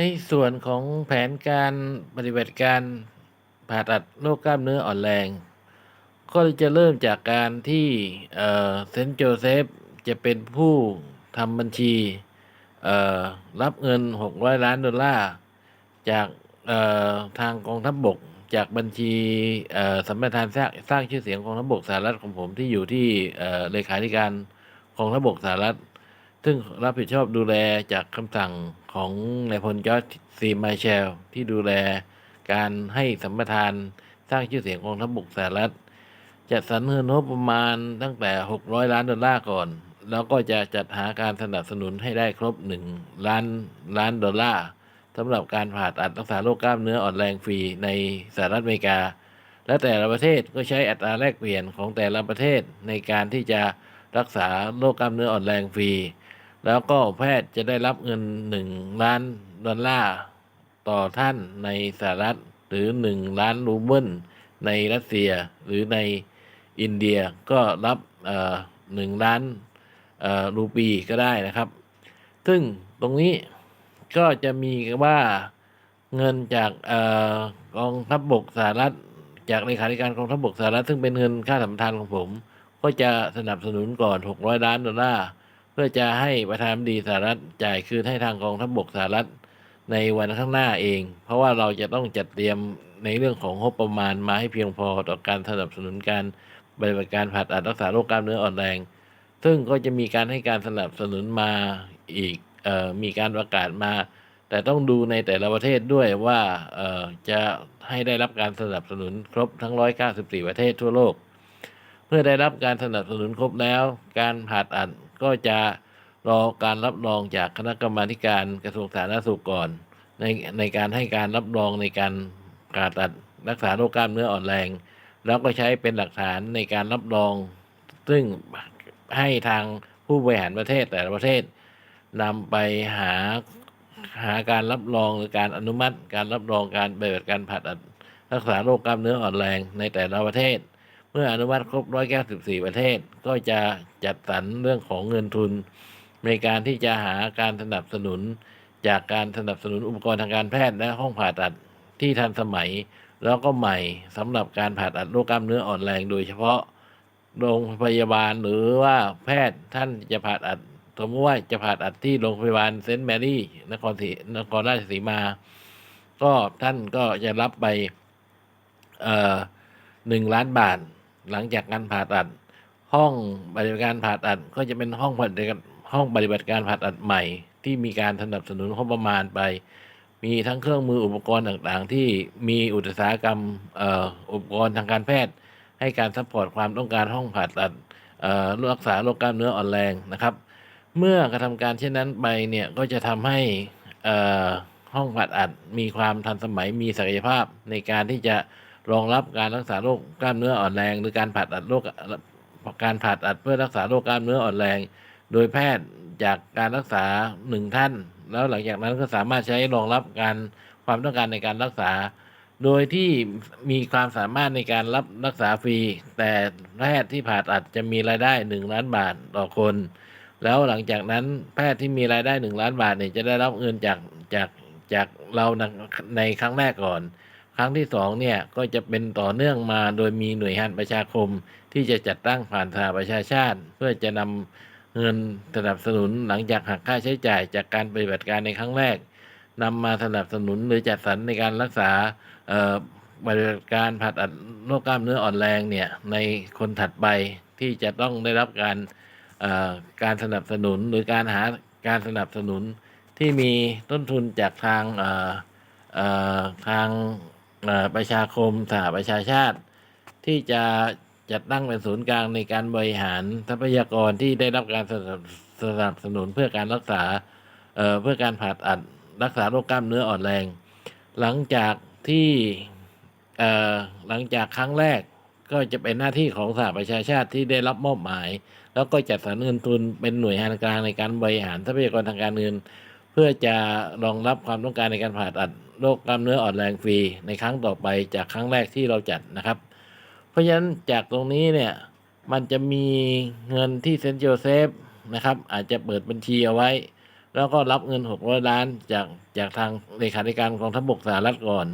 ในส่วนของแผนการปฏิบัติการผ่าตัดโรคกล้ามเนื้ออ่อนแรง ก็จะเริ่มจากการที่เซนต์โจเซฟจะเป็นผู้ทำบัญชีรับเงิน 600 ล้านดอลลาร์จากทางกองทัพบบก จากบัญชีเอ่อสัมปทานสร้างสร้างชื่อเสียงกองทัพบกสหรัฐของผมที่อยู่ที่เอ่อเลขาธิการกองทัพบกสหรัฐ ซึ่งรับผิดชอบดูแลจากคำสั่ง ของนายพลจอร์จซีมาเชล ที่ดูแลการให้สัมปทานสร้างชื่อเสียงกองทัพบกสหรัฐจัดสรรเงินงบประมาณตั้งแต่ 600 ล้านดอลลาร์ก่อน แล้วก็จะจัดหาการสนับสนุนให้ได้ครบ 1 ล้านล้านดอลลาร์สำหรับการผ่าตัดรักษาโรคกล้ามเนื้ออ่อนแรงฟรีในสหรัฐอเมริกา และแต่ละประเทศก็ใช้อัตราแลกเปลี่ยนของแต่ละประเทศในการที่จะรักษาโรคกล้ามเนื้ออ่อนแรงฟรี แล้วก็แพทย์จะได้รับเงิน 1 ล้านดอลลาร์ต่อท่านในสหรัฐ หรือ 1 ล้านรูเบิลในรัสเซียหรือในอินเดียก็รับเอ่อหนึ่งล้านเอ่อรูปีก็ได้นะครับ ซึ่งตรงนี้ก็จะมีว่าเงินจากเอ่อกองทัพบบกสหรัฐ จากเลขาธิการกองทัพบบกสหรัฐ ซึ่งเป็นเงินค่าสัมทานของผม ก็จะสนับสนุนก่อน 600 ล้านดอลลาร์ พื่อจะให้ประธานาธิบดีสหรัฐจ่ายคืนให้ทางกองทัพบบกสหรัฐในวันข้างหน้าเอง เพราะว่าเราจะต้องจัดเตรียมในเรื่องของงบประมาณมาให้เพียงพอต่อการสนับสนุนการปฏิบัติการผ่าตัดรักษาโรคกล้ามเนื้ออ่อนแรง ซึ่งก็จะมีการให้การสนับสนุนมาอีกออมีการประกาศมา แต่ต้องดูในแต่ละประเทศด้วยว่าจะให้ได้รับการสนับสนุนครบทั้ง 194 ประเทศทั่วโลก เมื่อได้รับการสนับสนุนครบแล้ว การผ่าตัด ก็จะรอการรับรองจากคณะกรรมาการกระทรวงสาธารณสุขก่อน ในในการให้การรับรองในการผ่าตัดรักษาโรคกล้ามเนื้ออ่อนแรง แล้วก็ใช้เป็นหลักฐานในการรับรอง ซึ่งให้ทางผู้บริหารประเทศแต่ละประเทศนำไปหาหาการรับรองหรือการอนุมัติ การรับรองการปฏิบัติการผ่าตัดรักษาโรคกล้ามเนื้ออ่อนแรงในแต่ละประเทศ มื่ออนุมัติครบ 194 ประเทศ ก็จะจัดสรรเรื่องของเงินทุน ในการที่จะหาการสนับสนุน จากการสนับสนุนอุปกรณ์ทางการแพทย์และห้องผ่าตัดที่ทันสมัย แล้วก็ใหม่สำหรับการผ่าตัดโรคกล้ามเนื้ออ่อนแรง โดยเฉพาะโรงพยาบาลหรือว่าแพทย์ท่านจะผ่าตัดสมมติว่าจะผ่าตัดที่โรงพยาบาลเซนต์แมรี่นครศรีนครราชสีมา ก็ท่านก็จะรับไปเอ่อหนึ่งล้านบาท หลังจากการผ่าตัด ห้องปฏิบัติการผ่าตัดก็จะเป็นห้องปฏิบัติห้องปฏิบัติการผ่าตัดใหม่ ที่มีการสนับสนุนงบประมาณไป มีทั้งเครื่องมืออุปกรณ์ต่างๆ ที่มีอุตสาหกรรมอุปกรณ์ทางการแพทย์ ให้การซัพพอร์ตความต้องการห้องผ่าตัดรักษาโรคกล้ามเนื้ออ่อนแรงนะครับ เมื่อกระทำการเช่นนั้นไปเนี่ยก็จะทำให้ห้องผ่าตัดมีความทันสมัยมีศักยภาพในการที่จะ รองรับการรักษาโรคกล้ามเนื้ออ่อนแรง หรือการผ่าตัดโรคการผ่าตัดเพื่อรักษาโรคกล้ามเนื้ออ่อนแรง โดยแพทย์จากการรักษาหนึ่งท่าน แล้วหลังจากนั้นก็สามารถใช้รองรับการความต้องการในการรักษา โดยที่มีความสามารถในการรับรักษาฟรี แต่แพทย์ที่ผ่าตัดจะมีรายได้หนึ่งล้านบาทต่อคน แล้วหลังจากนั้นแพทย์ที่มีรายได้หนึ่งล้านบาทเนี่ยจะได้รับเงินจากจากจากเราในในครั้งแรกก่อน ครั้งที่สองเนี่ยก็จะเป็นต่อเนื่องมาโดยมีหน่วยงานประชาคม ที่จะจัดตั้งผ่านสหประชาชาติ เพื่อจะนำเงินสนับสนุนหลังจากหักค่าใช้จ่ายจากการปฏิบัติการในครั้งแรกนำมาสนับสนุนหรือจัดสรรในการรักษาปฏิบัติการผ่าตัดโรคกล้ามเนื้ออ่อนแรงเนี่ยในคนถัดไปที่จะต้องได้รับการการสนับสนุนหรือการหาการสนับสนุนที่มีต้นทุนจากทางทาง ประชาคมสหประชาชาติ ที่จะจัดตั้งเป็นศูนย์กลางในการบริหารทรัพยากรที่ได้รับการสนับสส,สนุนเพื่อการรักษาเเพื่อการผ่าตัดรักษาโรคกล้ามเนื้ออ่อนแรง หลังจากที่หลังจากครั้งแรกก็จะเป็นหน้าที่ของสหประชาชาติที่ได้รับมอบหมาย แล้วก็จัดสรรเงินทุนเป็นหน่วยงานกลางในการบริหารทรัพยากรทางการเงิน พื่อจะรองรับความต้องการในการผ่าตัดโรคกล้ามเนื้ออ่อนแรงฟรีในครั้งต่อไปจากครั้งแรกที่เราจัดนะครับ เพราะฉะนั้นจากตรงนี้เนี่ยมันจะมีเงินที่เซนต์โจเซฟนะครับอาจจะเปิดบัญชีเอาไว้ แล้วก็รับเงิน 600 ล้านจากจากทางเลขาธิการกองทัพบกสหรัฐก่อน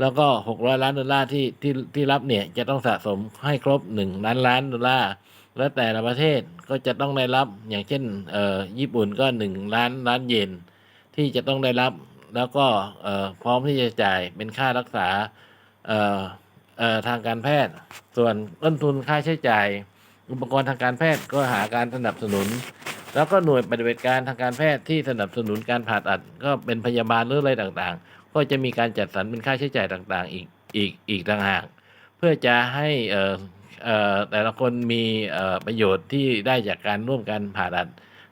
แล้วก็ 600 ล้านดอลลาร์ที่ที่ที่รับเนี่ยจะต้องสะสมให้ครบ 1 ล้านล้านดอลลาร์และแต่ละประเทศก็จะต้องได้รับอย่างเช่นเอ่อญี่ปุ่นก็ 1 ล้านล้านเยน ที่จะต้องได้รับ แล้วก็พร้อมที่จะจ่ายเป็นค่ารักษาทางการแพทย์ ส่วนต้นทุนค่าใช้จ่าย อุปกรณ์ทางการแพทย์ก็หาการสนับสนุน แล้วก็หน่วยปฏิบัติการทางการแพทย์ที่สนับสนุนการผ่าตัด ก็เป็นพยาบาลหรืออะไรต่างๆ ก็จะมีการจัดสรรเป็นค่าใช้จ่ายต่างๆ อีกอีกอีกต่างหากเพื่อจะให้แต่ละคนมีประโยชน์ที่ได้จากการร่วมกันผ่าตัด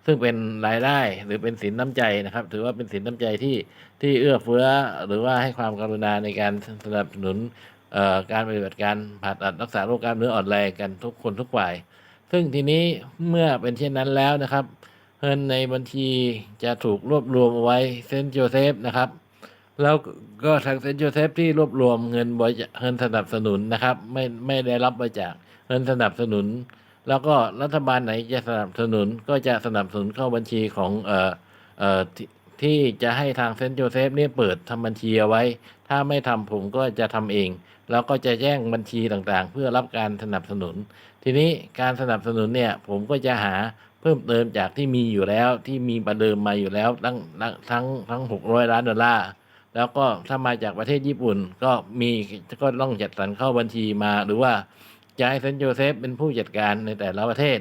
ซึ่งเป็นรายได้หรือเป็นสินน้ำใจนะครับ ถือว่าเป็นสินน้ำใจที่ที่เอื้อเฟื้อหรือว่าให้ความกรุณาในการสนับสนุนการปฏิบัติการผ่าตัดรักษาโรคกล้ามเนื้ออ่อนแรงกันทุกคนทุกฝ่าย ซึ่งทีนี้เมื่อเป็นเช่นนั้นแล้วนะครับเงินในบัญชีจะถูกรวบรวมเอาไว้เซนต์โจเซฟนะครับ แล้วก็ทางเซนต์โจเซฟที่รวบรวมเงินบริเงินสนับสนุนนะครับ ไม่ไม่ได้รับบริจาคเงินสนับสนุน แล้วก็รัฐบาลไหนจะสนับสนุนก็จะสนับสนุนเข้าบัญชีของเอ่อเอ่อที่ที่จะให้ทางเซนต์โจเซฟเนี่ยเปิดทำบัญชีเอาไว้ ถ้าไม่ทำผมก็จะทำเอง แล้วก็จะแจ้งบัญชีต่างๆ เพื่อรับการสนับสนุน ทีนี้การสนับสนุนเนี่ยผมก็จะหาเพิ่มเติมจากที่มีอยู่แล้วที่มีประเดิมมาอยู่แล้วทั้งทั้งทั้งทั้งหกร้อยล้านดอลลาร์แล้วก็ถ้ามาจากประเทศญี่ปุ่นก็มีก็ต้องจัดสรรเข้าบัญชีมาหรือว่า จะให้เซนต์โจเซฟเป็นผู้จัดการในแต่ละประเทศ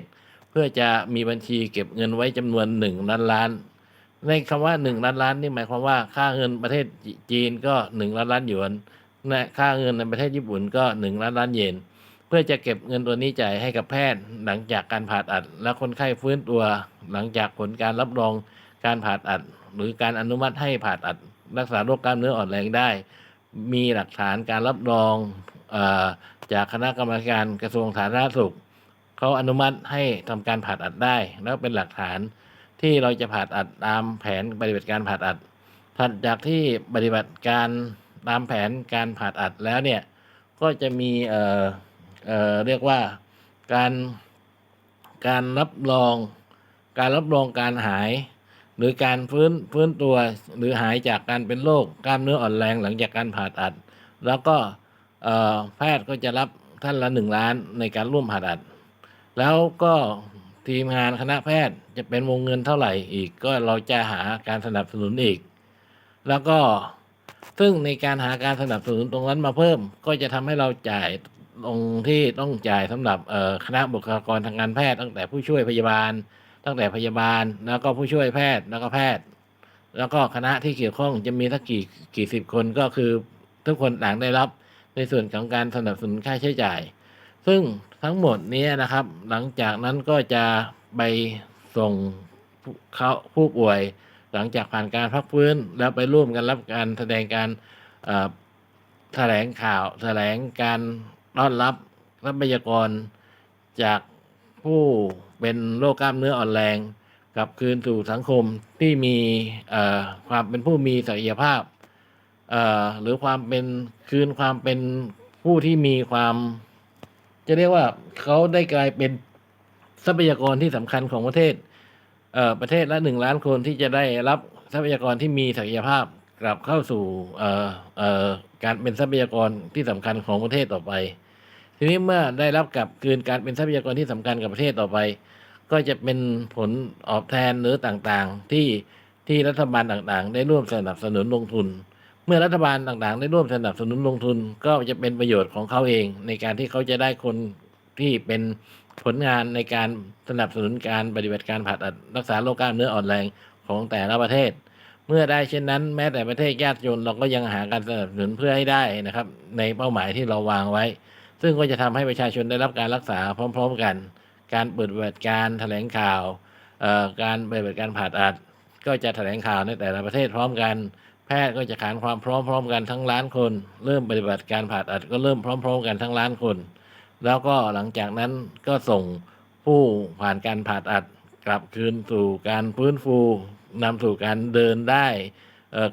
เพื่อจะมีบัญชีเก็บเงินไว้จำนวนหนึ่งล้านล้าน ในคำว่าหนึ่งล้านล้านนี่หมายความว่าค่าเงินประเทศจีนก็หนึ่งล้านล้านหยวนและค่าเงินในประเทศญี่ปุ่นก็หนึ่งล้านล้านเยนเพื่อจะเก็บเงินตัวนี้จ่ายให้กับแพทย์หลังจากการผ่าตัด และคนไข้ฟื้นตัวหลังจากผลการรับรองการผ่าตัด หรือการอนุมัติให้ผ่าตัด รักษาโรคกล้ามเนื้ออ่อนแรงได้ มีหลักฐานการรับรอง จากคณะกรรมการกระทรวงสาธารณสุขเขาอนุมัติให้ทำการผ่าตัดได้ แล้วเป็นหลักฐานที่เราจะผ่าตัดตามแผนปฏิบัติการผ่าตัดถัดจากที่ปฏิบัติการตามแผนการผ่าตัดแล้วเนี่ยก็จะมีเอ่อเอ่อเรียกว่าการการรับรอง การรับรองการหาย หรือการฟื้นฟื้นตัวหรือหายจากการเป็นโรคกล้ามเนื้ออ่อนแรงหลังจากการผ่าตัด แล้วก็ แพทย์ก็จะรับท่านละหนึ่งล้านในการร่วมผ่าตัด แล้วก็ทีมงานคณะแพทย์จะเป็นวงเงินเท่าไหร่อีก ก็เราจะหาการสนับสนุนอีก แล้วก็ซึ่งในการหาการสนับสนุนตรงนั้นมาเพิ่ม ก็จะทำให้เราจ่ายตรงที่ต้องจ่ายสำหรับคณะบุคลากรทางการแพทย์ ตั้งแต่ผู้ช่วยพยาบาล ตั้งแต่พยาบาล แล้วก็ผู้ช่วยแพทย์แล้วก็แพทย์ แล้วก็คณะที่เกี่ยวข้องจะมีสักกี่กี่สิบคนก็คือทุกคนต่างได้รับ ในส่วนของการสนับสนุนค่าใช้จ่าย ซึ่งทั้งหมดนี้นะครับ หลังจากนั้นก็จะไปส่งเขาผู้ป่วย หลังจากผ่านการพักฟื้น แล้วไปร่วมกันรับการแสดงการแถลงข่าวแถลงการต้อนรับทรัพยากรจากผู้เป็นโรคกล้ามเนื้ออ่อนแรงกลับคืนสู่สังคมที่มีความเป็นผู้มีศักยภาพ หรือความเป็นคืนความเป็นผู้ที่มีความ จะเรียกว่าเขาได้กลายเป็นทรัพยากรที่สำคัญของประเทศเประเทศละหนึ่งล้านคนที่จะได้รับทรัพยากรที่มีศักยภาพกลับเข้าสู่การเป็นทรัพยากรที่สำคัญของประเทศต่อไป ทีนี้เมื่อได้รับกลับคืนการเป็นทรัพยากรที่สำคัญกับประเทศต่อไป ก็จะเป็นผลตอบแทนหรือต่างๆที่ที่รัฐบาลต่างๆ ได้ร่วมสนับสนุนลงทุน เมื่อรัฐบาลต่างๆ ได้ร่วมสนับสนุนลงทุนก็จะเป็นประโยชน์ของเขาเอง ในการที่เขาจะได้คนที่เป็นผลงานในการสนับสนุนการปฏิบัติการผ่าตัดรักษาโรคกล้ามเนื้ออ่อนแรงของแต่ละประเทศ เมื่อได้เช่นนั้น แม้แต่ประเทศยากจนเราก็ยังหาการสนับสนุนเพื่อให้ได้นะครับ ในเป้าหมายที่เราวางไว้ ซึ่งก็จะทำให้ประชาชนได้รับการรักษาพร้อม ๆ กัน การเปิดปฏิบัติการแถลงข่าวการปฏิบัติการผ่าตัดก็จะแถลงข่าวในแต่ละประเทศพร้อมกัน แพทย์ก็จะขานความพร้อมๆกันทั้งล้านคน เริ่มปฏิบัติการผ่าตัดก็เริ่มพร้อม ๆ กันทั้งล้านคน แล้วก็หลังจากนั้นก็ส่งผู้ผ่านการผ่าตัดกลับคืนสู่การฟื้นฟูนำสู่การเดินได้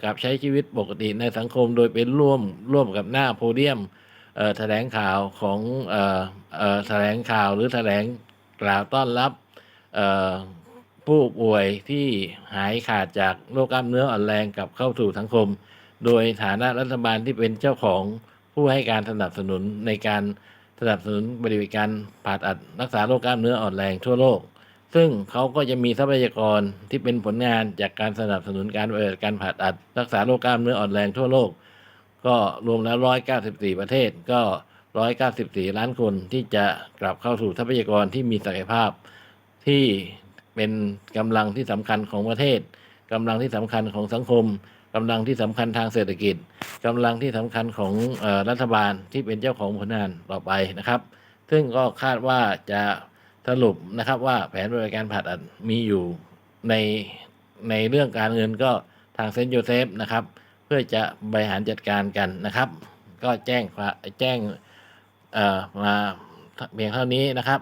กลับใช้ชีวิตปกติในสังคมโดยเป็นร่วมร่วมกับหน้าโพเดียมแถลงข่าวของออออแถลงข่าวหรือแถลงกล่าวต้อนรับ ผู้ป่วยที่หายขาดจากโรคกล้ามเนื้ออ่อนแรงกลับเข้าสู่สังคม โดยฐานะรัฐบาลที่เป็นเจ้าของผู้ให้การสนับสนุนในการสนับสนุนบริการผ่าตัดรักษาโรคกล้ามเนื้ออ่อนแรงทั่วโลก ซึ่งเขาก็จะมีทรัพยากรที่เป็นผลงานจากการสนับสนุนการบริการผ่าตัดรักษาโรคกล้ามเนื้ออ่อนแรงทั่วโลก ก็รวมแล้ว 194 ประเทศก็ 194 ล้านคนที่จะกลับเข้าสู่ทรัพยากรที่มีศักยภาพที่ เป็นกำลังที่สำคัญของประเทศกำลังที่สำคัญของสังคมกำลังที่สำคัญทางเศรษฐกิจกำลังที่สำคัญของรัฐบาลที่เป็นเจ้าของผลงานต่อไปนะครับ ซึ่งก็คาดว่าจะสรุปนะครับว่าแผนบริการผ่าตัดมีอยู่ในในเรื่องการเงินก็ทางเซนต์โยเซฟนะครับ เพื่อจะบริหารจัดการกันนะครับ ก็แจ้งแจ้งมาเพียงเท่านี้นะครับ